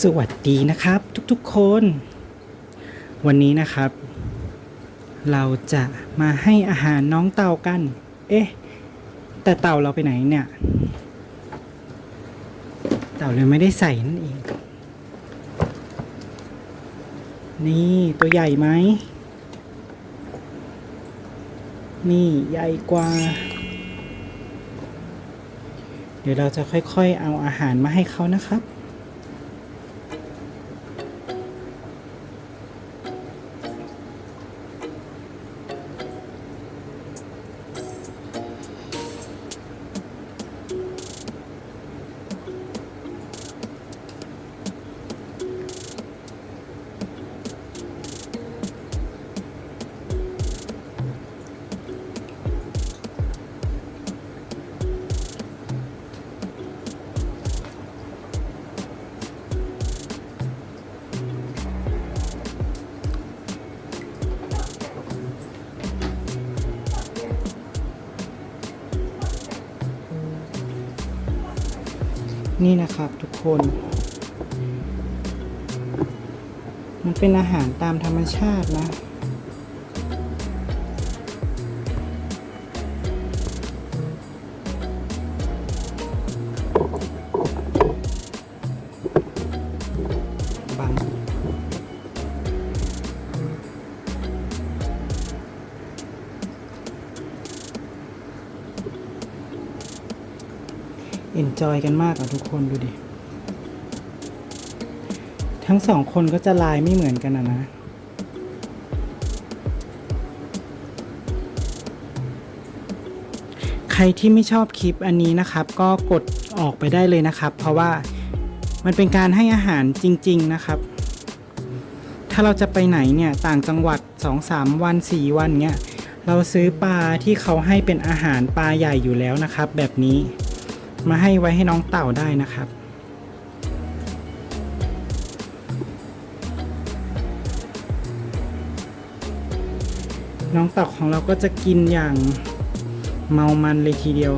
สวัสดีนะครับทุกๆคน วันนี้นะครับ เราจะมาให้อาหารน้องเต่ากัน เอ๊ะ แต่เต่าเราไปไหนเนี่ย เต่าเลยไม่ได้ใส่นั่นเอง นี่ตัวใหญ่ไหม นี่ใหญ่กว่า เดี๋ยวเราจะค่อยๆ เอาอาหารมาให้เขานะครับ นี่นะครับทุกคน มันเป็นอาหารตามธรรมชาตินะ เอนจอยกันมากอะทุกคนดูดิ ทั้งสองคนก็จะลายไม่เหมือนกันอะนะใครที่ไม่ชอบคลิปอันนี้นะครับ ก็กดออกไปได้เลยนะครับ เพราะว่ามันเป็นการให้อาหารจริง ๆนะครับ ถ้าเราจะไปไหนเนี่ยต่างจังหวัด 2-3 วัน 4 วันเนี่ยเราซื้อปลาที่เขาให้เป็นอาหารปลาใหญ่อยู่แล้วนะครับ แบบนี้ มาให้ไว้ให้น้องเต่าได้นะครับ น้องเต่าของเราก็จะกินอย่างเมามันเลยทีเดียว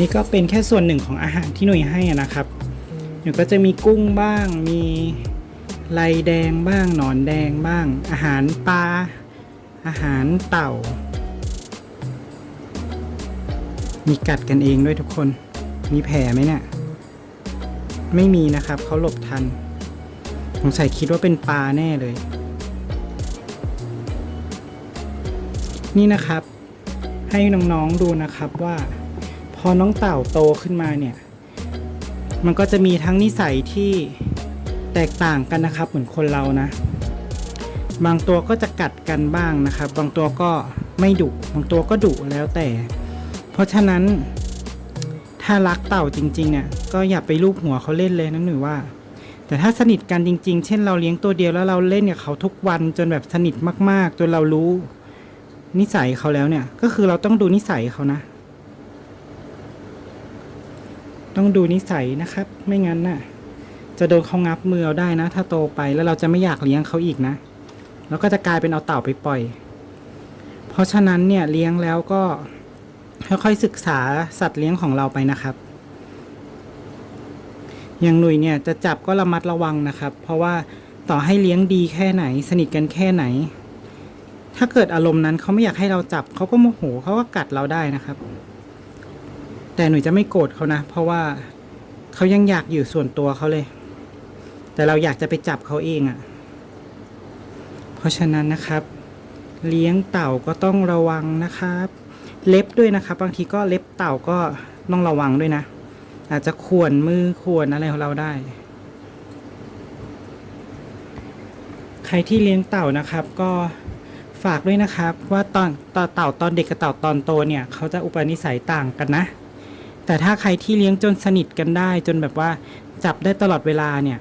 นี่ก็เป็นแค่ส่วนหนึ่งของอาหารที่หนุ่ยให้นะครับหนูก็จะมีกุ้งบ้าง มีไลแดงบ้าง หนอนแดงบ้าง อาหารปลา อาหารเต่า มีกัดกันเองด้วยทุกคน มีแผลไหมเนี่ย ไม่มีนะครับ เขาหลบทัน สงสัยคิดว่าเป็นปลาแน่เลย นี่นะครับ ให้น้องๆดูนะครับว่า พอน้องเต่าโตขึ้นมาเนี่ย มันก็จะมีทั้งนิสัยที่แตกต่างกันนะครับ เหมือนคนเรานะ บางตัวก็จะกัดกันบ้างนะครับ บางตัวก็ไม่ดุบางตัวก็ดุแล้วแต่ เพราะฉะนั้น ถ้ารักเต่าจริงๆเนี่ยก็อย่าไปลูบหัวเขาเล่นเลยนะหนูว่า แต่ถ้าสนิทกันจริง ๆ เช่นเราเลี้ยงตัวเดียวแล้วเราเล่นกับเขาทุกวันจนแบบสนิทมาก ๆ จนเรารู้นิสัยเขาแล้วเนี่ย ก็คือเราต้องดูนิสัยเขานะ ต้องดูนิสัยนะครับ ไม่งั้นน่ะ จะโดนเขางับมือเอาได้นะ ถ้าโตไปแล้วเราจะไม่อยากเลี้ยงเขาอีกนะแล้วก็จะกลายเป็นเอาเต่าไปปล่อย เพราะฉะนั้นเนี่ยเลี้ยงแล้วก็ค่อยๆศึกษาสัตว์เลี้ยงของเราไปนะครับ อย่างหนุ่ยเนี่ยจะจับก็ระมัดระวังนะครับ เพราะว่าต่อให้เลี้ยงดีแค่ไหน สนิทกันแค่ไหน ถ้าเกิดอารมณ์นั้นเขาไม่อยากให้เราจับเขาก็โมโหเขาก็กัดเราได้นะครับ แต่หนูจะไม่โกรธเขานะ เพราะว่าเขายังอยากอยู่ส่วนตัวเขาเลย แต่เราอยากจะไปจับเขาเองอะ่ะ เพราะฉะนั้นนะครับ เลี้ยงเต่าก็ต้องระวังนะครับ เล็บด้วยนะครับ บางทีก็เล็บเต่าก็ต้องระวังด้วยนะ อาจจะข่วนมือข่วนอะไรของเราได้ ใครที่เลี้ยงเต่านะครับก็ฝากด้วยนะครับ ว่าตอนตอนเต่าตอนเด็กกับเต่าตอนโตเนี่ย เขาจะอุปนิสัยต่างกันนะ แต่ถ้าใครที่เลี้ยงจนสนิทกันได้ จนแบบว่าจับได้ตลอดเวลาเนี่ย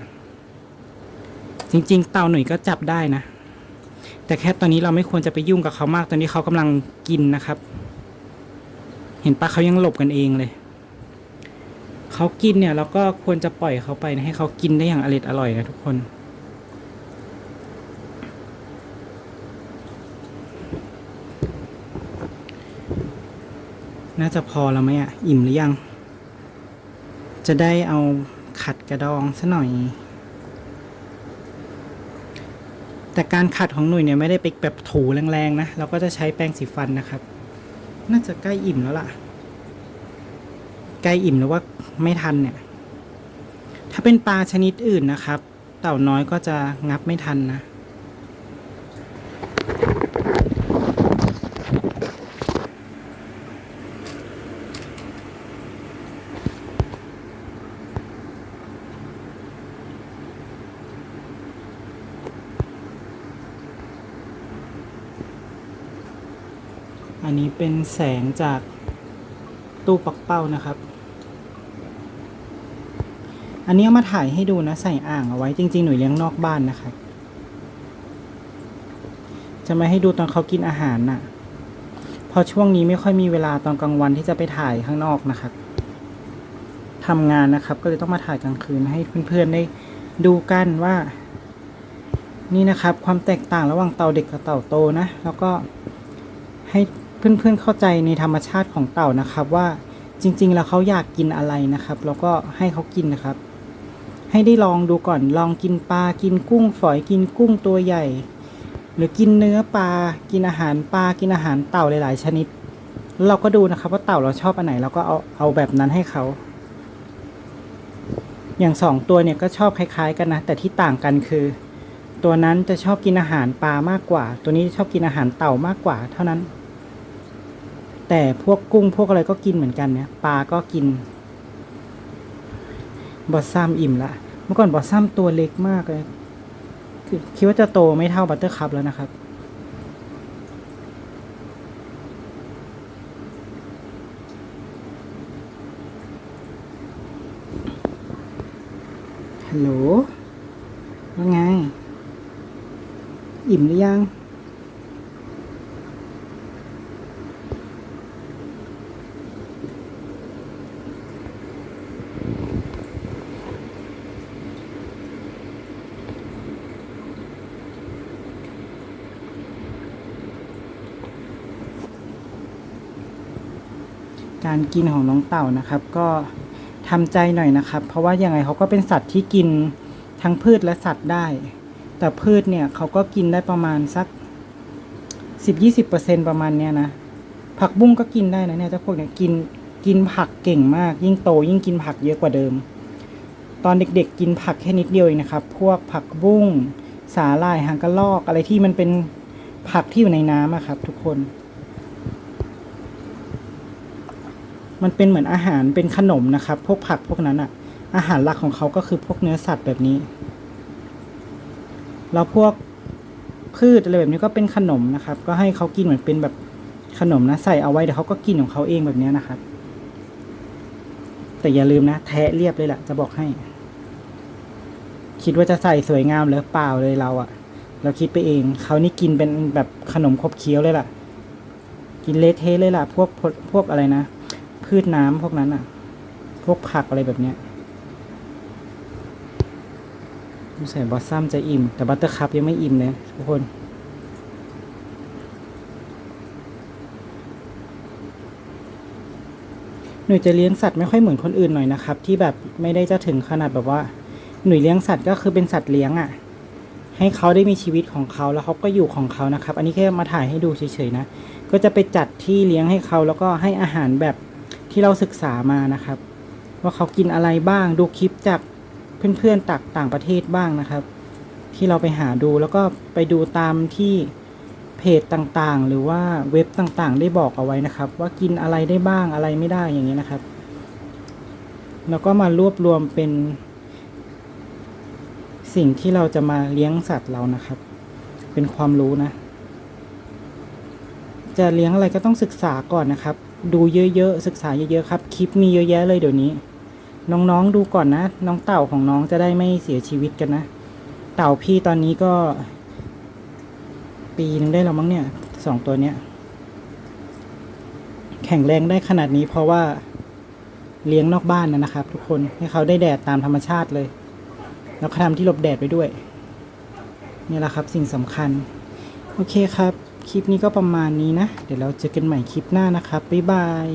จริง ๆ เต่าหนุ่ยก็จับได้นะ แต่แค่ตอนนี้เราไม่ควรจะไปยุ่งกับเขามาก ตอนนี้เขากำลังกินนะครับ เห็นปะเขายังหลบกันเองเลยเขากินเนี่ยเราก็ควรจะปล่อยเขาไปนะให้เขากินได้อย่างอร่อยอร่อยนะทุกคน น่าจะพอแล้วไหมอะ อิ่มหรือยัง จะได้เอาขัดกระดองซะหน่อย แต่การขัดของหนุ่ยเนี่ยไม่ได้ไปแบบถูแรงๆนะ เราก็จะใช้แปรงสีฟันนะครับ น่าจะใกล้อิ่มแล้วล่ะ ใกล้อิ่มหรือว่าไม่ทันเนี่ย ถ้าเป็นปลาชนิดอื่นนะครับ เต่าน้อยก็จะงับไม่ทันนะ อันนี้เป็นแสงจากตู้ปักเป้านะครับ อันนี้เอามาถ่ายให้ดูนะใส่อ่างเอาไว้จริง ๆ หนูเลี้ยงนอกบ้านนะครับ จะไม่ให้ดูตอนเขากินอาหารน่ะพราะช่วงนี้ไม่ค่อยมีเวลาตอนกลางวันที่จะไปถ่ายข้างนอกนะครับทำงานนะครับ ก็เลยต้องมาถ่ายกลางคืนให้เพื่อนๆได้ดูกันว่า นี่นะครับ ความแตกต่างระหว่างเต่าเด็กกับเต่าโตนะ แล้วก็ให้ เพื่อนๆเข้าใจในธรรมชาติของเต่านะครับว่าจริง ๆ แล้วเขาอยากกินอะไรนะครับ แล้วก็ให้เขากินนะครับ ให้ได้ลองดูก่อนลองกินปลากินกุ้งฝอยกินกุ้งตัวใหญ่ หรือกินเนื้อปลากินอาหารปลากินอาหารเต่าหลาย ๆ ชนิดแล้วเราก็ดูนะครับว่าเต่าเราชอบอันไหนเราก็เอาเอาแบบนั้นให้เขาอย่างสองตัวเนี่ยก็ชอบคล้ายๆ กันนะ แต่ที่ต่างกันคือ ตัวนั้นจะชอบกินอาหารปลามากกว่า ตัวนี้ชอบกินอาหารเต่ามากกว่า เท่านั้น แต่พวกกุ้งพวกอะไรก็กินเหมือนกันเนี่ยปลาก็กิน บอสซัมอิ่มละ เมื่อก่อนบอสซัมตัวเล็กมากเลยคือคิดว่าจะโตไม่เท่าบัตเตอร์คัพแล้วนะครับฮัลโหลว่าไง อิ่มหรือยัง การกินของน้องเต่านะครับ ก็ทำใจหน่อยนะครับ เพราะว่ายังไงเขาก็เป็นสัตว์ที่กินทั้งพืชและสัตว์ได้ แต่พืชเนี่ยเขาก็กินได้ประมาณสักสิบยี่สิบเปอร์เซ็นประมาณเนี้ยนะ ผักบุ้งก็กินได้นะเนี่ยเจ้าพวกเนี่ยกินกินผักเก่งมาก ยิ่งโตยิ่งกินผักเยอะกว่าเดิม ตอนเด็กๆ กินผักแค่นิดเดียวเองนะครับ พวกผักบุ้งสาหร่ายหางกระรอกอะไรที่มันเป็นผักที่อยู่ในน้ำอะครับ ทุกคน มันเป็นเหมือนอาหารเป็นขนมนะครับ พวกผักพวกนั้นอะอาหารหลักของเขาก็คือพวกเนื้อสัตว์แบบนี้ แล้วพวกพืชอะไรแบบนี้ก็เป็นขนมนะครับ ก็ให้เขากินเหมือนเป็นแบบขนมนะใส่เอาไว้เดี๋ยวเขาก็กินของเขาเองแบบนี้นะครับ แต่อย่าลืมนะ แทะเรียบเลยแหละจะบอกให้ คิดว่าจะใส่สวยงามหรือเปล่าเลยเราอะเราคิดไปเองเขานี่กินเป็นแบบขนมครบเคี้ยวเลยล่ะ กินเละเทะเลยล่ะ พวกพวกอะไรนะ พืชน้ำพวกนั้นอะ พวกผักอะไรแบบเนี้ยใส่บอสซัมจะอิ่ม แต่บัตเตอร์คัพยังไม่อิ่มเลยทุกคน หนูจะเลี้ยงสัตว์ไม่ค่อยเหมือนคนอื่นหน่อยนะครับ ที่แบบไม่ได้จะถึงขนาดแบบว่า หนูเลี้ยงสัตว์ก็คือเป็นสัตว์เลี้ยงอะ่ะ ให้เขาได้มีชีวิตของเขาแล้วเขาก็อยู่ของเขานะครับ อันนี้แค่มาถ่ายให้ดูเฉยๆนะ ก็จะไปจัดที่เลี้ยงให้เขาแล้วก็ให้อาหารแบบ ที่เราศึกษามานะครับ ว่าเขากินอะไรบ้างดูคลิปจากเพื่อนๆจากต่างประเทศบ้างนะครับ ที่เราไปหาดูแล้วก็ไปดูตามที่เพจต่างๆ หรือว่าเว็บต่างๆ ได้บอกเอาไว้นะครับ ว่ากินอะไรได้บ้างอะไรไม่ได้อย่างนี้ยนะครับ แล้วก็มารวบรวมเป็น สิ่งที่เราจะมาเลี้ยงสัตว์เรานะครับ เป็นความรู้นะ จะเลี้ยงอะไรก็ต้องศึกษาก่อนนะครับ ดูเยอะๆ ศึกษาเยอะๆครับ คลิปมีเยอะแยะเลยเดี๋ยวนี้ น้องๆดูก่อนนะ น้องเต่าของน้องจะได้ไม่เสียชีวิตกันนะ เต่าพี่ตอนนี้ก็ ปีนึงได้แล้วมั้งเนี่ยสองตัวเนี้ย แข็งแรงได้ขนาดนี้เพราะว่าเลี้ยงนอกบ้านนะนะครับ ทุกคนให้เขาได้แดดตามธรรมชาติเลย แล้วก็ทำที่หลบแดดไปด้วย นี่แหละครับสิ่งสำคัญ โอเคครับ คลิปนี้ก็ประมาณนี้นะ เดี๋ยวเราเจอกันใหม่คลิปหน้านะครับ บ๊ายบาย